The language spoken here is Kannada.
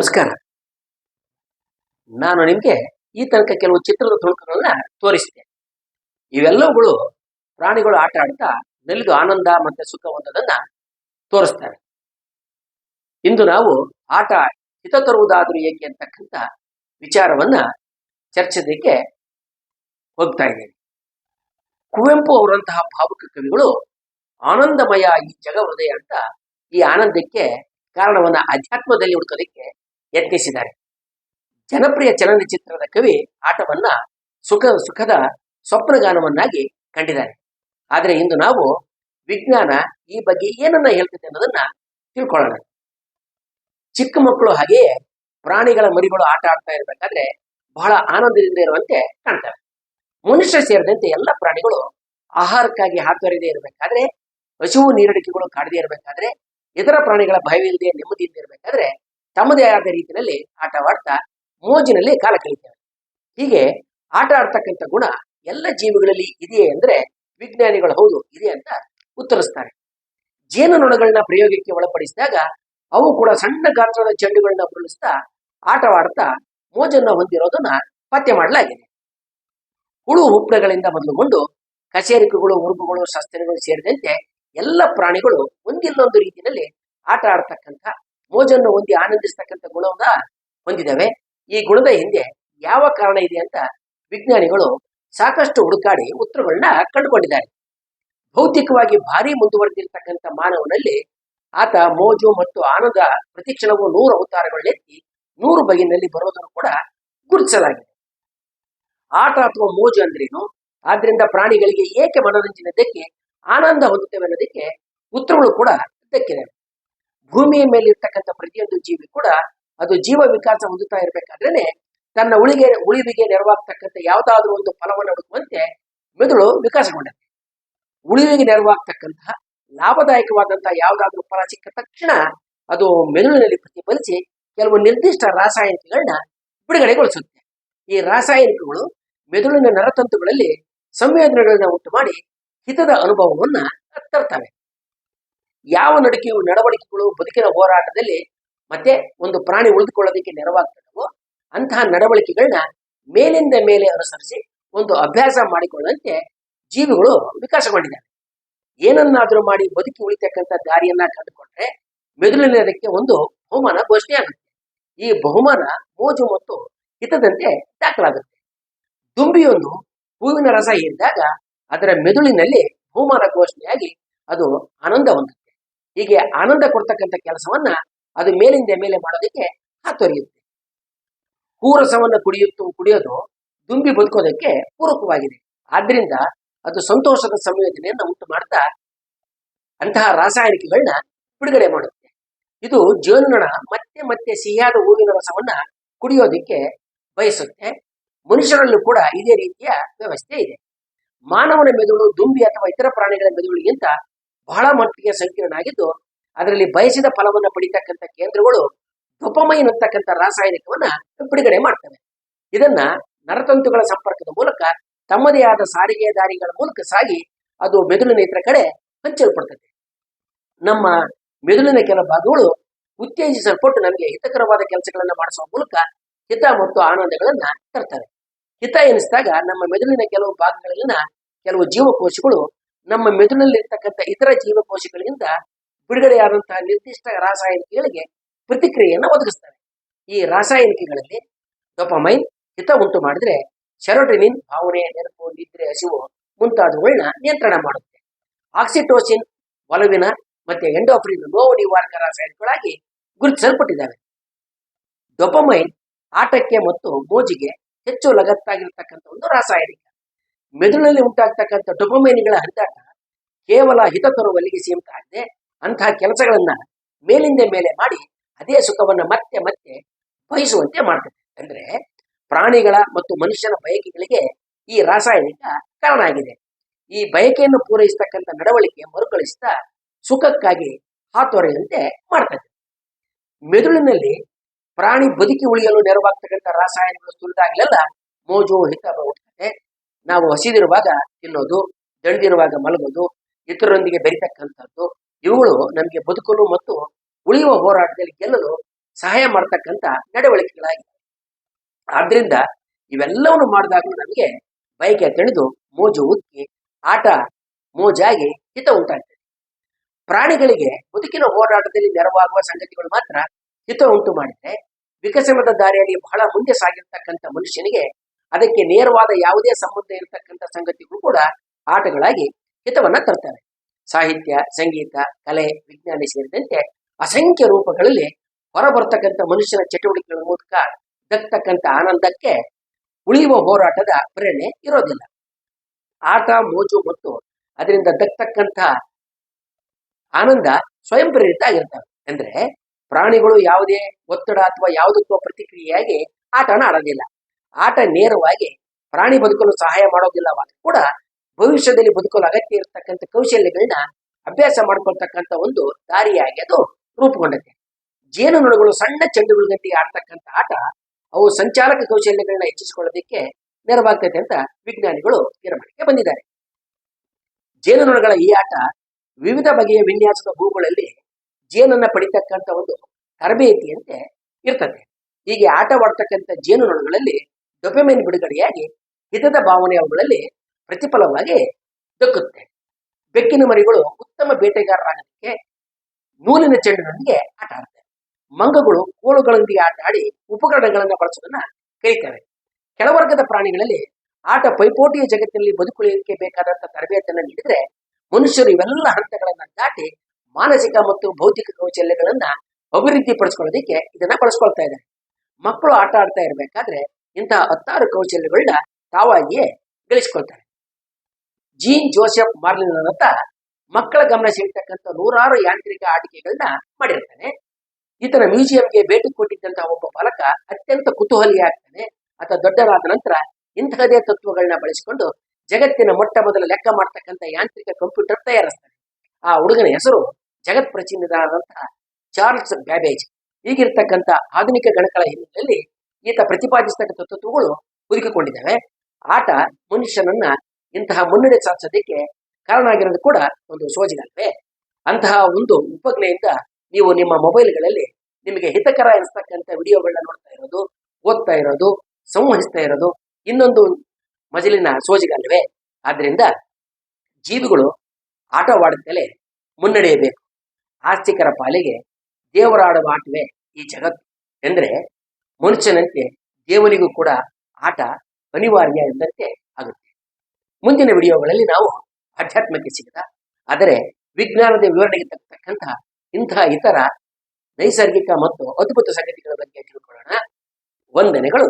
ನಮಸ್ಕಾರ. ನಾನು ನಿಮಗೆ ಈ ತನಕ ಕೆಲವು ಚಿತ್ರದ ತುಣುಕುಗಳನ್ನ ತೋರಿಸಿದೆ ಇವೆಲ್ಲವುಗಳು ಪ್ರಾಣಿಗಳು ಆಟ ಆಡ್ತಾ ನಲಿದು ಆನಂದ ಮತ್ತೆ ಸುಖ ಹೊಂದದನ್ನ ತೋರಿಸ್ತಾರೆ. ಇಂದು ನಾವು ಆಟ ಹಿತ ತರುವುದಾದರೂ ಏಕೆ ಅಂತಕ್ಕಂಥ ವಿಚಾರವನ್ನ ಚರ್ಚಿಸಲಿಕ್ಕೆ ಹೋಗ್ತಾ ಇದ್ದೇವೆ ಕುವೆಂಪು ಅವರಂತಹ ಭಾವುಕ ಕವಿಗಳು ಆನಂದಮಯ ಈ ಜಗ ಹೃದಯ ಅಂತ ಈ ಆನಂದಕ್ಕೆ ಕಾರಣವನ್ನ ಅಧ್ಯಾತ್ಮದಲ್ಲಿ ಹುಡುಕೋದಕ್ಕೆ ಯತ್ನಿಸಿದ್ದಾರೆ. ಜನಪ್ರಿಯ ಚಲನಚಿತ್ರದ ಕವಿ ಆಟವನ್ನ ಸುಖ, ಸುಖದ ಸ್ವಪ್ನಗಾನವನ್ನಾಗಿ ಕಂಡಿದ್ದಾರೆ. ಆದರೆ ಇಂದು ನಾವು ವಿಜ್ಞಾನ ಈ ಬಗ್ಗೆ ಏನನ್ನ ಹೇಳ್ತದೆ ಅನ್ನೋದನ್ನ ತಿಳ್ಕೊಳ್ಳೋಣ. ಚಿಕ್ಕ ಮಕ್ಕಳು ಹಾಗೆಯೇ ಪ್ರಾಣಿಗಳ ಮರಿಗಳು ಆಟ ಆಡ್ತಾ ಇರಬೇಕಾದ್ರೆ ಬಹಳ ಆನಂದದಿಂದ ಇರುವಂತೆ ಕಾಣ್ತವೆ. ಮನುಷ್ಯ ಸೇರಿದಂತೆ ಎಲ್ಲ ಪ್ರಾಣಿಗಳು ಆಹಾರಕ್ಕಾಗಿ ಹಾತೊರೆಯದೇ ಇರಬೇಕಾದ್ರೆ, ಹಸಿವು ನೀರಡಿಕೆಗಳು ಕಾಡದೇ ಇರಬೇಕಾದ್ರೆ, ಇತರ ಪ್ರಾಣಿಗಳ ಭಯವಿಲ್ಲದೆ ನೆಮ್ಮದಿಯಿಂದ ಇರಬೇಕಾದ್ರೆ ತಮ್ಮದೇ ಆದ ರೀತಿಯಲ್ಲಿ ಆಟವಾಡ್ತಾ ಮೋಜಿನಲ್ಲಿ ಕಾಲ ಕಳೀತೇವೆ ಹೀಗೆ ಆಟ ಆಡ್ತಕ್ಕಂಥ ಗುಣ ಎಲ್ಲ ಜೀವಿಗಳಲ್ಲಿ ಇದೆಯೇ ಅಂದ್ರೆ ವಿಜ್ಞಾನಿಗಳು ಹೌದು ಇದೆ ಅಂತ ಉತ್ತರಿಸ್ತಾರೆ. ಜೇನುನೊಣಗಳನ್ನ ಪ್ರಯೋಗಕ್ಕೆ ಒಳಪಡಿಸಿದಾಗ ಅವು ಕೂಡ ಸಣ್ಣ ಗಾತ್ರದ ಚೆಂಡುಗಳನ್ನ ಉರುಳಿಸ್ತಾ ಆಟವಾಡ್ತಾ ಮೋಜನ್ನ ಹೊಂದಿರೋದನ್ನ ಪತ್ತೆ ಮಾಡಲಾಗಿದೆ. ಹುಳು ಹುಪ್ಪಳಗಳಿಂದ ಮೊದಲುಗೊಂಡು ಕಚೇರಿಕೆಗಳು ಉರುಬುಗಳು ಸಸ್ತನಿಗಳು ಸೇರಿದಂತೆ ಎಲ್ಲ ಪ್ರಾಣಿಗಳು ಒಂದಿಲ್ಲೊಂದು ರೀತಿಯಲ್ಲಿ ಆಟ ಆಡ್ತಕ್ಕಂಥ ಮೋಜನ್ನು ಹೊಂದಿ ಆನಂದಿಸ್ತಕ್ಕಂಥ ಗುಣವನ್ನ ಹೊಂದಿದ್ದಾವೆ. ಈ ಗುಣದ ಹಿಂದೆ ಯಾವ ಕಾರಣ ಇದೆ ಅಂತ ವಿಜ್ಞಾನಿಗಳು ಸಾಕಷ್ಟು ಹುಡುಕಾಡಿ ಉತ್ತರಗಳನ್ನ ಕಂಡುಕೊಂಡಿದ್ದಾರೆ. ಭೌತಿಕವಾಗಿ ಭಾರಿ ಮುಂದುವರೆದಿರ್ತಕ್ಕಂಥ ಮಾನವನಲ್ಲಿ ಆತ ಮೋಜು ಮತ್ತು ಆನಂದ ಪ್ರತಿಕ್ಷಣವು ನೂರು ಅವತಾರಗಳನ್ನೆತ್ತಿ ನೂರು ಬಗೆಯಲ್ಲಿ ಬರೋದನ್ನು ಕೂಡ ಗುರುತಿಸಲಾಗಿದೆ. ಆಟ ಅಥವಾ ಮೋಜು ಅಂದ್ರೇನು? ಆದ್ರಿಂದ ಪ್ರಾಣಿಗಳಿಗೆ ಏಕೆ ಮನೋರಂಜನೆ ಆನಂದ ಹೊಂದುತ್ತೇವೆ ಅನ್ನೋದಕ್ಕೆ ಉತ್ತರಗಳು ಕೂಡ ದಕ್ಕಿದೆ ಭೂಮಿಯ ಮೇಲೆ ಇರ್ತಕ್ಕಂಥ ಪ್ರತಿಯೊಂದು ಜೀವಿ ಕೂಡ ಅದು ಜೀವ ವಿಕಾಸ ಹೊಂದುತ್ತಾ ಇರಬೇಕಾದ್ರೇನೆ ತನ್ನ ಉಳಿಗೆ, ಉಳಿವಿಗೆ ನೆರವಾಗ್ತಕ್ಕಂಥ ಯಾವುದಾದ್ರೂ ಒಂದು ಫಲವನ್ನು ಹುಡುಕುವಂತೆ ಮೆದುಳು ವಿಕಾಸಗೊಂಡಿದೆ ಉಳಿವಿಗೆ ನೆರವಾಗ್ತಕ್ಕಂತಹ ಲಾಭದಾಯಕವಾದಂತಹ ಯಾವುದಾದ್ರೂ ಫಲ ಸಿಕ್ಕ ತಕ್ಷಣ ಅದು ಮೆದುಳಿನಲ್ಲಿ ಪ್ರತಿಫಲಿಸಿ ಕೆಲವು ನಿರ್ದಿಷ್ಟ ರಾಸಾಯನಿಕಗಳನ್ನ ಬಿಡುಗಡೆಗೊಳಿಸುತ್ತೆ. ಈ ರಾಸಾಯನಿಕಗಳು ಮೆದುಳಿನ ನರತಂತುಗಳಲ್ಲಿ ಸಂವೇದನೆಗಳನ್ನ ಉಂಟು ಮಾಡಿ ಹಿತದ ಅನುಭವವನ್ನ ತರ್ತವೆ. ಯಾವ ನಡಿಕೆಯು ನಡವಳಿಕೆಗಳು ಬದುಕಿನ ಹೋರಾಟದಲ್ಲಿ ಮತ್ತೆ ಒಂದು ಪ್ರಾಣಿ ಉಳಿದುಕೊಳ್ಳೋದಕ್ಕೆ ನೆರವಾಗ್ತದವೋ ಅಂತಹ ನಡವಳಿಕೆಗಳನ್ನ ಮೇಲಿಂದ ಮೇಲೆ ಅನುಸರಿಸಿ ಒಂದು ಅಭ್ಯಾಸ ಮಾಡಿಕೊಳ್ಳುವಂತೆ ಜೀವಿಗಳು ವಿಕಾಸಗೊಂಡಿದ್ದಾವೆ ಏನನ್ನಾದರೂ ಮಾಡಿ ಬದುಕಿ ಉಳಿತಕ್ಕಂಥ ದಾರಿಯನ್ನ ಕಂಡುಕೊಂಡ್ರೆ ಮೆದುಳಿನದಕ್ಕೆ ಒಂದು ಬಹುಮಾನ ಘೋಷಣೆಯಾಗುತ್ತೆ ಈ ಬಹುಮಾನ ಮೋಜು ಮತ್ತು ಹಿತದಂತೆ ದಾಖಲಾಗುತ್ತೆ. ದುಂಬಿಯೊಂದು ಹೂವಿನ ರಸ ಇದ್ದಾಗ ಅದರ ಮೆದುಳಿನಲ್ಲಿ ಬಹುಮಾನ ಹೊಂದುತ್ತೆ ಹೀಗೆ ಆನಂದ ಕೊಡ್ತಕ್ಕಂಥ ಕೆಲಸವನ್ನ ಅದು ಮೇಲಿಂದ ಮೇಲೆ ಮಾಡೋದಕ್ಕೆ ಹಾತೊರೆಯುತ್ತೆ. ಪೂರಸವನ್ನು ಕುಡಿಯುತ್ತು, ಕುಡಿಯೋದು ದುಂಬಿ ಬದುಕೋದಕ್ಕೆ ಪೂರಕವಾಗಿದೆ. ಆದ್ರಿಂದ ಅದು ಸಂತೋಷದ ಸಂಯೋಜನೆಯನ್ನ ಉಂಟು ಮಾಡ್ತಾ ಅಂತಹ ರಾಸಾಯನಿಕಗಳನ್ನ ಬಿಡುಗಡೆ ಮಾಡುತ್ತೆ. ಇದು ಜೇನುನೊಣ ಮತ್ತೆ ಮತ್ತೆ ಸಿಹಿಯಾದ ಹೂವಿನ ರಸವನ್ನ ಕುಡಿಯೋದಕ್ಕೆ ಬಯಸುತ್ತೆ. ಮನುಷ್ಯರಲ್ಲೂ ಕೂಡ ಇದೇ ರೀತಿಯ ವ್ಯವಸ್ಥೆ ಇದೆ. ಮಾನವನ ಮೆದುಳು, ದುಂಬಿ ಅಥವಾ ಇತರ ಪ್ರಾಣಿಗಳ ಮೆದುಳಿಗಿಂತ ಬಹಳ ಮಟ್ಟಿಗೆ ಸಂಕೀರ್ಣ ಆಗಿದ್ದು ಅದರಲ್ಲಿ ಬಯಸಿದ ಫಲವನ್ನ ಪಡಿತಕ್ಕಂಥ ಕೇಂದ್ರಗಳು ಡೊಪಮೈನ್ ಅಂತಕ್ಕಂಥ ರಾಸಾಯನಿಕವನ್ನ ಬಿಡುಗಡೆ ಮಾಡ್ತವೆ. ಇದನ್ನ ನರತಂತುಗಳ ಸಂಪರ್ಕದ ಮೂಲಕ ತಮ್ಮದೇ ಆದ ಸಾರಿಗೆ ದಾರಿಗಳ ಮೂಲಕ ಸಾಗಿ ಅದು ಮೆದುಳಿನ ಇತರ ಕಡೆ ಹಂಚಲ್ಪಡ್ತದೆ. ನಮ್ಮ ಮೆದುಳಿನ ಕೆಲ ಭಾಗಗಳು ಉತ್ತೇಜಿಸಲ್ಪಟ್ಟು ನಮಗೆ ಹಿತಕರವಾದ ಕೆಲಸಗಳನ್ನ ಮಾಡಿಸುವ ಮೂಲಕ ಹಿತ ಮತ್ತು ಆನಂದಗಳನ್ನ ತರ್ತವೆ. ಹಿತ ಎನಿಸಿದಾಗ ನಮ್ಮ ಮೆದುಳಿನ ಕೆಲವು ಭಾಗಗಳಲ್ಲಿನ ಕೆಲವು ಜೀವಕೋಶಗಳು ನಮ್ಮ ಮೆದುಳಲ್ಲಿರ್ತಕ್ಕಂಥ ಇತರ ಜೀವಕೋಶಗಳಿಂದ ಬಿಡುಗಡೆಯಾದಂತಹ ನಿರ್ದಿಷ್ಟ ರಾಸಾಯನಿಕಗಳಿಗೆ ಪ್ರತಿಕ್ರಿಯೆಯನ್ನು ಒದಗಿಸ್ತವೆ. ಈ ರಾಸಾಯನಿಕಗಳಲ್ಲಿ ಡೊಪಮೈನ್, ಹಿತ ಉಂಟು ಮಾಡಿದ್ರೆ ಸೆರೋಟಿನಿನ್ ಭಾವನೆ, ನೆನಪು, ನಿದ್ರೆ, ಹಸಿವು ಮುಂತಾದವುಗಳನ್ನ ನಿಯಂತ್ರಣ ಮಾಡುತ್ತೆ. ಆಕ್ಸಿಟೋಸಿನ್, ಒಲವಿನ ಮತ್ತೆ ಎಂಡೋಫ್ರಿನ್ ನೋವು ನಿವಾರಕ ರಾಸಾಯನಿಕಗಳಾಗಿ ಗುರುತಿಸಲ್ಪಟ್ಟಿದ್ದಾವೆ. ಡೊಪಮೈನ್ ಆಟಕ್ಕೆ ಮತ್ತು ಮೋಜಿಗೆ ಹೆಚ್ಚು ಲಗತ್ತಾಗಿರ್ತಕ್ಕಂಥ ಒಂದು ರಾಸಾಯನಿಕ. ಮೆದುಳಿನಲ್ಲಿ ಉಂಟಾಗ್ತಕ್ಕಂಥ ಡೊಪಮೈನ್ಗಳ ಹರಿದಾಟ ಕೇವಲ ಹಿತ ತರುವಲ್ಲಿಗೆ ಸೀಮಿತ ಆಗದೆ ಅಂತಹ ಕೆಲಸಗಳನ್ನ ಮೇಲಿಂದ ಮೇಲೆ ಮಾಡಿ ಅದೇ ಸುಖವನ್ನ ಮತ್ತೆ ಮತ್ತೆ ಬಯಸುವಂತೆ ಮಾಡ್ತದೆ. ಅಂದ್ರೆ ಪ್ರಾಣಿಗಳ ಮತ್ತು ಮನುಷ್ಯನ ಬಯಕೆಗಳಿಗೆ ಈ ರಾಸಾಯನಿಕ ಕಾರಣ ಆಗಿದೆ. ಈ ಬಯಕೆಯನ್ನು ಪೂರೈಸತಕ್ಕಂಥ ನಡವಳಿಕೆ ಮರುಕಳಿಸ್ತಾ ಸುಖಕ್ಕಾಗಿ ಹಾತೊರೆಯುವಂತೆ ಮಾಡ್ತದೆ. ಮೆದುಳಿನಲ್ಲಿ ಪ್ರಾಣಿ ಬದುಕಿ ಉಳಿಯಲು ನೆರವಾಗ್ತಕ್ಕಂಥ ರಾಸಾಯನಿಕಗಳು ಸುಲಿದಾಗಲೆಲ್ಲ ಮೋಜು, ಹಿತ ಹುಟ್ಟುತ್ತದೆ ನಾವು ಹಸಿದಿರುವಾಗ ತಿನ್ನೋದು ದಣಿದಿರುವಾಗ ಮಲಗೋದು, ಇತರರೊಂದಿಗೆ ಬೆರಿತಕ್ಕಂಥದ್ದು, ಇವುಗಳು ನಮಗೆ ಬದುಕಲು ಮತ್ತು ಉಳಿಯುವ ಹೋರಾಟದಲ್ಲಿ ಗೆಲ್ಲಲು ಸಹಾಯ ಮಾಡ್ತಕ್ಕಂಥ ನಡವಳಿಕೆಗಳಾಗಿವೆ. ಆದ್ರಿಂದ ಇವೆಲ್ಲವನ್ನು ಮಾಡಿದಾಗಲೂ ನಮಗೆ ಬಯಕೆ ತಣಿದು ಮೋಜು ಉಕ್ಕಿ, ಆಟ ಮೋಜಾಗಿ ಹಿತ ಉಂಟಾಗ್ತದೆ. ಪ್ರಾಣಿಗಳಿಗೆ ಬದುಕಿನ ಹೋರಾಟದಲ್ಲಿ ನೆರವಾಗುವ ಸಂಗತಿಗಳು ಮಾತ್ರ ಹಿತ ಉಂಟು ಮಾಡಿದ್ರೆ, ವಿಕಸನದ ದಾರಿಯಲ್ಲಿ ಬಹಳ ಮುಂದೆ ಸಾಗಿರ್ತಕ್ಕಂಥ ಮನುಷ್ಯನಿಗೆ ಅದಕ್ಕೆ ನೇರವಾದ ಯಾವುದೇ ಸಂಬಂಧ ಇರತಕ್ಕಂಥ ಸಂಗತಿಗಳು ಕೂಡ ಆಟಗಳಾಗಿ ಹಿತವನ್ನ ತರ್ತವೆ. ಸಾಹಿತ್ಯ, ಸಂಗೀತ, ಕಲೆ, ವಿಜ್ಞಾನ ಸೇರಿದಂತೆ ಅಸಂಖ್ಯ ರೂಪಗಳಲ್ಲಿ ಹೊರಬರ್ತಕ್ಕಂಥ ಮನುಷ್ಯನ ಚಟುವಟಿಕೆಗಳ ಮೂಲಕ ದಕ್ಕಂಥ ಆನಂದಕ್ಕೆ ಉಳಿಯುವ ಹೋರಾಟದ ಪ್ರೇರಣೆ ಇರೋದಿಲ್ಲ. ಆಟ, ಮೋಜು ಮತ್ತು ಅದರಿಂದ ದಕ್ಕತಕ್ಕಂಥ ಆನಂದ ಸ್ವಯಂ ಪ್ರೇರಿತ ಆಗಿರ್ತವೆ. ಅಂದ್ರೆ ಪ್ರಾಣಿಗಳು ಯಾವುದೇ ಒತ್ತಡ ಅಥವಾ ಯಾವುದಕ್ಕೂ ಪ್ರತಿಕ್ರಿಯೆಯಾಗಿ ಆಟನ ಆಡೋದಿಲ್ಲ. ಆಟ ನೇರವಾಗಿ ಪ್ರಾಣಿ ಬದುಕಲು ಸಹಾಯ ಮಾಡೋದಿಲ್ಲವಾದ್ರೂ ಕೂಡ ಭವಿಷ್ಯದಲ್ಲಿ ಬದುಕಲು ಅಗತ್ಯ ಇರತಕ್ಕಂಥ ಕೌಶಲ್ಯಗಳನ್ನ ಅಭ್ಯಾಸ ಮಾಡ್ಕೊಳ್ತಕ್ಕಂಥ ಒಂದು ದಾರಿಯಾಗಿ ಅದು ರೂಪುಗೊಂಡತೆ. ಜೇನುನೊಣಗಳು ಸಣ್ಣ ಚೆಂಡುಗಳಿಗಂತೆ ಆಡ್ತಕ್ಕಂಥ ಆಟ, ಅವು ಸಂಚಾಲಕ ಕೌಶಲ್ಯಗಳನ್ನ ಹೆಚ್ಚಿಸಿಕೊಳ್ಳೋದಕ್ಕೆ ನೆರವಾಗ್ತದೆ ಅಂತ ವಿಜ್ಞಾನಿಗಳು ತೀರ್ಮಾನಕ್ಕೆ ಬಂದಿದ್ದಾರೆ. ಜೇನುನೊಣಗಳ ಈ ಆಟ ವಿವಿಧ ಬಗೆಯ ವಿನ್ಯಾಸದ ಹೂಗಳಲ್ಲಿ ಜೇನನ್ನ ಪಡಿತಕ್ಕಂಥ ಒಂದು ತರಬೇತಿಯಂತೆ ಇರ್ತದೆ ಹೀಗೆ ಆಟವಾಡ್ತಕ್ಕಂಥ ಜೇನುನೊಣಗಳಲ್ಲಿ ಡೊಪೆಮೈನ್ ಬಿಡುಗಡೆಯಾಗಿ ಹಿತದ ಭಾವನೆ ಅವುಗಳಲ್ಲಿ ಪ್ರತಿಫಲವಾಗಿ ದಕ್ಕುತ್ತೆ. ಬೆಕ್ಕಿನ ಮರಿಗಳು ಉತ್ತಮ ಬೇಟೆಗಾರರಾಗಲಿಕ್ಕೆ ನೂಲಿನ ಚೆಂಡಿನೊಂದಿಗೆ ಆಟ ಆಡುತ್ತೆ. ಮಂಗಗಳು ಕೋಳುಗಳೊಂದಿಗೆ ಆಟ ಆಡಿ ಉಪಕರಣಗಳನ್ನು ಬಳಸೋದನ್ನ ಕಲಿತವೆ ಕೆಳವರ್ಗದ ಪ್ರಾಣಿಗಳಲ್ಲಿ ಆಟ ಪೈಪೋಟಿಯ ಜಗತ್ತಿನಲ್ಲಿ ಬದುಕುಳಿಯಲಿಕ್ಕೆ ಬೇಕಾದಂತಹ ತರಬೇತಿಯನ್ನು ನೀಡಿದ್ರೆ ಮನುಷ್ಯರು ಇವೆಲ್ಲ ಹಂತಗಳನ್ನ ದಾಟಿ ಮಾನಸಿಕ ಮತ್ತು ಭೌತಿಕ ಕೌಶಲ್ಯಗಳನ್ನ ಅಭಿವೃದ್ಧಿ ಪಡಿಸ್ಕೊಳ್ಳೋದಕ್ಕೆ ಇದನ್ನ ಬಳಸ್ಕೊಳ್ತಾ ಇದ್ದಾರೆ. ಮಕ್ಕಳು ಆಟ ಆಡ್ತಾ ಇರಬೇಕಾದ್ರೆ ಇಂತಹ ಹತ್ತಾರು ಕೌಶಲ್ಯಗಳನ್ನ ತಾವಾಗಿಯೇ ಗಳಿಸ್ಕೊಳ್ತಾರೆ. ಜೀನ್ ಜೋಸೆಫ್ ಮಾರ್ಲಿನ್ ಅಂತ ಮಕ್ಕಳ ಗಮನ ಸೆಳೀತಕ್ಕಂಥ ನೂರಾರು ಯಾಂತ್ರಿಕ ಆಟಿಕೆಗಳನ್ನ ಮಾಡಿರ್ತಾನೆ. ಈತನ ಮ್ಯೂಸಿಯಂಗೆ ಭೇಟಿ ಕೊಟ್ಟಿದ್ದಂತಹ ಒಬ್ಬ ಬಾಲಕ ಅತ್ಯಂತ ಕುತೂಹಲಿ ಆಗ್ತಾನೆ. ಆತ ದೊಡ್ಡರಾದ ನಂತರ ಇಂತಹದೇ ತತ್ವಗಳನ್ನ ಬಳಸಿಕೊಂಡು ಜಗತ್ತಿನ ಮೊಟ್ಟ ಮೊದಲ ಲೆಕ್ಕ ಮಾಡ್ತಕ್ಕಂಥ ಯಾಂತ್ರಿಕ ಕಂಪ್ಯೂಟರ್ ತಯಾರಿಸ್ತಾನೆ. ಆ ಹುಡುಗನ ಹೆಸರು ಜಗತ್ ಪ್ರಚಿನ್ನದಾದಂತಹ ಚಾರ್ಲ್ಸ್ ಬ್ಯಾಬೇಜ್. ಈಗಿರ್ತಕ್ಕಂಥ ಆಧುನಿಕ ಗಣಕಗಳ ಹಿನ್ನೆಲೆಯಲ್ಲಿ ಈತ ಪ್ರತಿಪಾದಿಸ್ತಕ್ಕಂಥ ತತ್ವಗಳು ಹುದುಕಿಕೊಂಡಿದ್ದಾವೆ. ಆಟ ಮನುಷ್ಯನನ್ನ ಇಂತಹ ಮುನ್ನಡೆ ಸಾಧಿಸೋದಕ್ಕೆ ಕಾರಣ ಆಗಿರೋದು ಕೂಡ ಒಂದು ಸೋಜಿಗಲ್ವೇ ಅಂತಹ ಒಂದು ಉಪಜ್ಞೆಯಿಂದ ನೀವು ನಿಮ್ಮ ಮೊಬೈಲ್ಗಳಲ್ಲಿ ನಿಮಗೆ ಹಿತಕರ ಎನಿಸ್ತಕ್ಕಂಥ ವಿಡಿಯೋಗಳನ್ನ ನೋಡ್ತಾ ಇರೋದು, ಓದ್ತಾ ಇರೋದು, ಸಂವಹಿಸ್ತಾ ಇರೋದು ಇನ್ನೊಂದು ಮಜಲಿನ ಸೋಜಿಗಲ್ವೇ ಆದ್ರಿಂದ ಜೀವಿಗಳು ಆಟವಾಡುತ್ತಲೇ ಮುನ್ನಡೆಯಬೇಕು. ಆಸ್ತಿಕರ ಪಾಲಿಗೆ ದೇವರಾಡುವ ಆಟವೇ ಈ ಜಗತ್ತು. ಎಂದ್ರೆ ಮನುಷ್ಯನಂತೆ ದೇವನಿಗೂ ಕೂಡ ಆಟ ಅನಿವಾರ್ಯ ಎಂದಂತೆ ಆಗುತ್ತೆ. ಮುಂದಿನ ವಿಡಿಯೋಗಳಲ್ಲಿ ನಾವು ಆಧ್ಯಾತ್ಮಕ್ಕೆ ಸಿಗದ, ಆದರೆ ವಿಜ್ಞಾನದ ವಿವರಣೆಗೆ ತಕ್ಕಂತಹ ಇಂತಹ ಇತರ ನೈಸರ್ಗಿಕ ಮತ್ತು ಅದ್ಭುತ ಸಂಗತಿಗಳ ಬಗ್ಗೆ ತಿಳ್ಕೊಳ್ಳೋಣ ವಂದನೆಗಳು.